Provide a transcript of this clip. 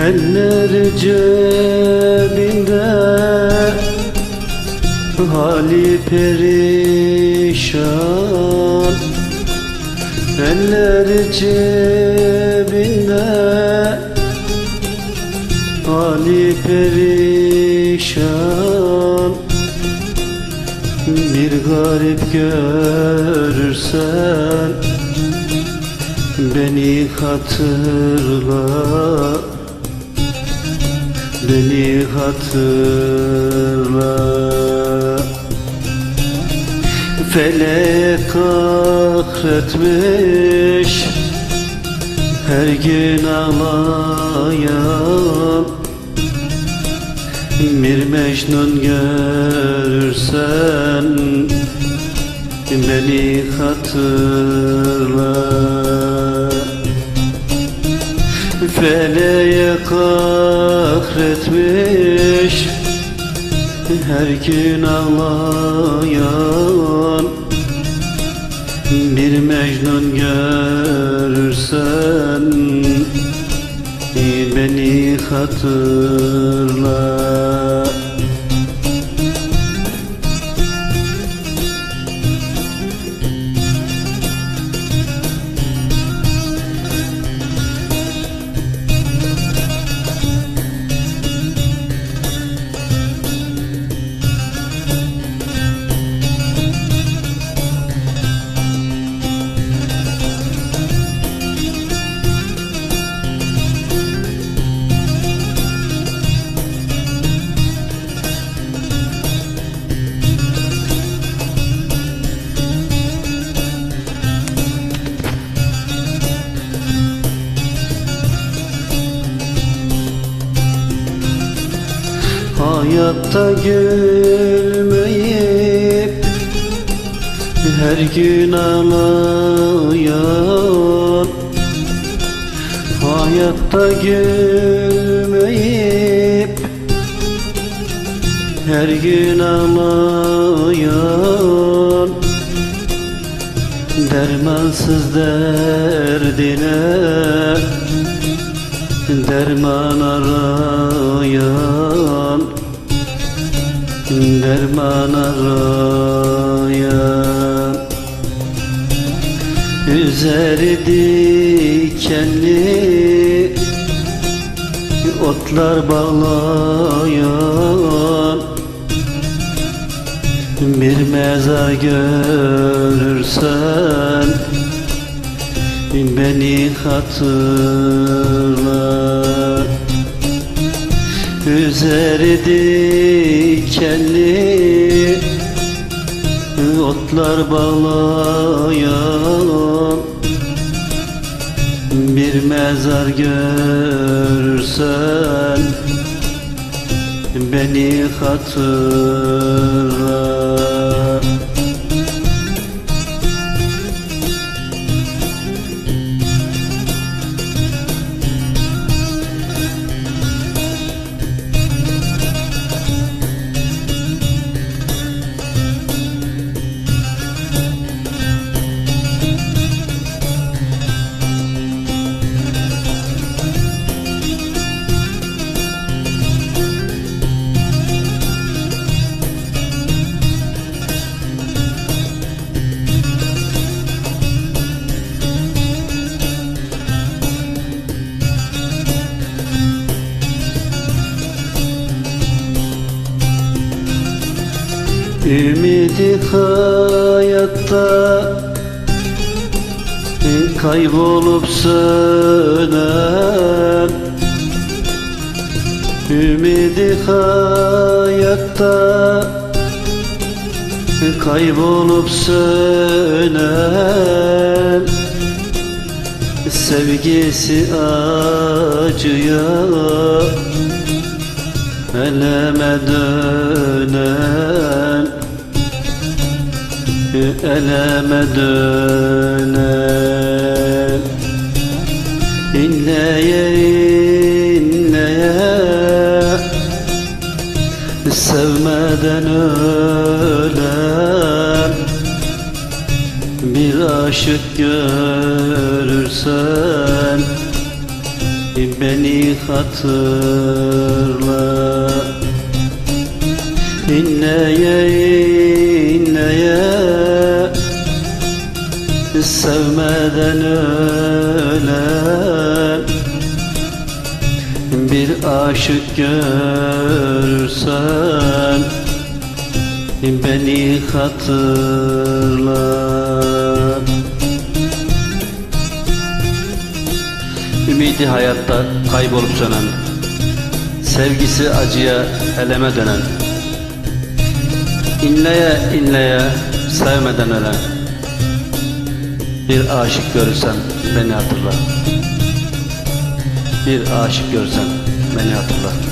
Elleri cebinde Hali perişan. Elleri cebinde Hali perişan. Bir garip görürsen Beni hatırla Beni hatırla. Felek kahretmiş Her gün ağlayan. Bir Mecnun görürsen Beni hatırla Feleğe kahretmiş Her gün ağlayan. Bir Mecnun görürsen Beni hatırla Hayatta gülmeyip Her gün ağlayan Hayatta gülmeyip Her gün ağlayan Dermansız derdine Derman arayan Derman arayan Üzeri dikenli Otlar bağlayan. Bir mezar görürsen Beni hatırla Üzeri dikenli Otlar bağlayan Bir mezar görürsen Beni hatırla Ümidi hayatta Kaybolup sönen. Ümidi hayatta Kaybolup sönen. Sevgisi acıya Eleme dönen Eleme dönen. İnleye inleye Sevmeden ölen. Bir aşık görürsen hatırla. İnleye inleye Sevmeden ölen Bir aşık görürsen Beni hatırla Ümidi hayatta kaybolup sönen Sevgisi acıya eleme dönen İnleye inleye sevmeden ölen Bir aşık görürsen beni hatırla. Bir aşık görsen beni hatırla